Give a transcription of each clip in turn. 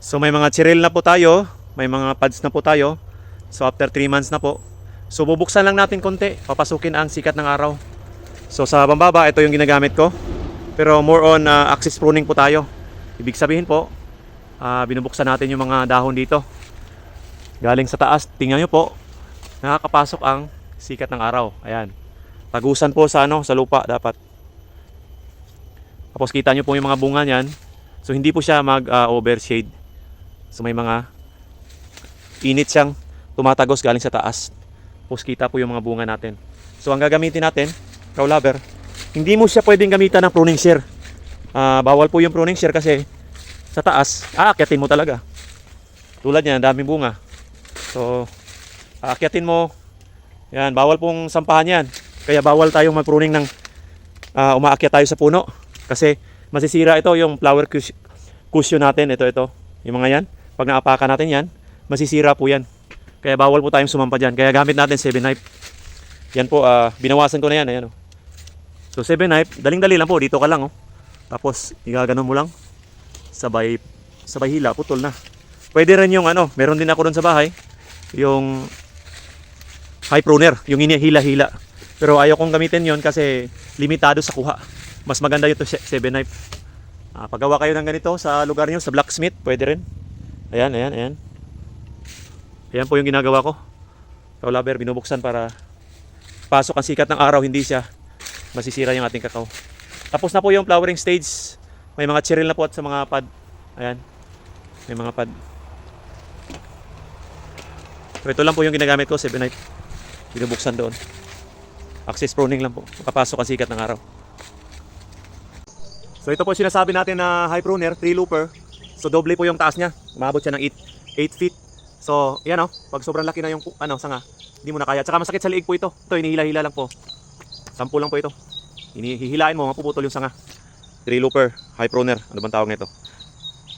So may mga chiril na po tayo, may mga pads na po tayo. So after 3 months na po. So bubuksan lang natin konti, papasukin ang sikat ng araw. So sa bambaba, ito yung ginagamit ko. Pero more on uh, axis pruning po tayo. Ibig sabihin po, ah, binubuksan natin yung mga dahon dito. Galing sa taas, tingnan nyo po, nakakapasok ang sikat ng araw. Ayan. Tagusan po sa ano, sa lupa dapat. Tapos kita nyo po yung mga bunga niyan. So hindi po siya mag-overshade. So may mga init siyang tumatagos galing sa taas. Tapos kita po yung mga bunga natin. So ang gagamitin natin, cowlaber, hindi mo siya pwedeng gamitan ng pruning shear. Ah, bawal po yung pruning shear kasi sa taas, aakyatin mo talaga. Tulad niyan, daming bunga. So, aakyatin mo. Yan, bawal pong sampahan yan. Kaya bawal tayong mag-pruning ng ah, umaakyat tayo sa puno. Kasi masisira ito yung flower cus- cushion natin. Ito, ito. Yung mga yan. Pag naapakan natin yan, masisira po yan. Kaya bawal po tayong sumampa dyan. Kaya gamit natin 7 knife. Yan po, ah, binawasan ko na yan. Ayan, oh. So 7 knife, daling-dali lang po. Dito ka lang. Oh. Tapos, igaganon mo lang. Sabay, sabay hila, putol na. Pwede rin yung ano, meron din ako doon sa bahay. Yung high pruner, yung inihila-hila. Pero ayaw kong gamitin yon kasi limitado sa kuha. Mas maganda yung 7 knife. Ah, paggawa kayo ng ganito sa lugar niyo sa blacksmith, pwede rin. Ayan, ayan, ayan. Ayan po yung ginagawa ko. Kaulaber, binubuksan para pasok ang sikat ng araw, hindi siya masisira yung ating kakao. Tapos na po yung flowering stage. May mga chiril na po at sa mga pad. Ayan. May mga pad. So ito lang po yung ginagamit ko, 7 knife. Binubuksan doon. Access pruning lang po. Makapasok ang sikat ng araw. So ito po sinasabi natin na high pruner, 3 looper. So doble po yung taas niya. Umabot siya ng 8, 8 feet. So yan o, pag sobrang laki na yung ano, sanga, hindi mo na kaya. Tsaka masakit sa liig po ito. Ito, hinihila-hila lang po. Sampu lang po ito. Hinihilain mo, mapuputol yung sanga. 3 looper, high pruner. Ano bang tawag nito?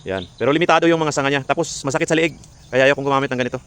Yan. Pero limitado yung mga sanga niya. Tapos masakit sa liig. Kaya ayaw kong gumamit ng ganito.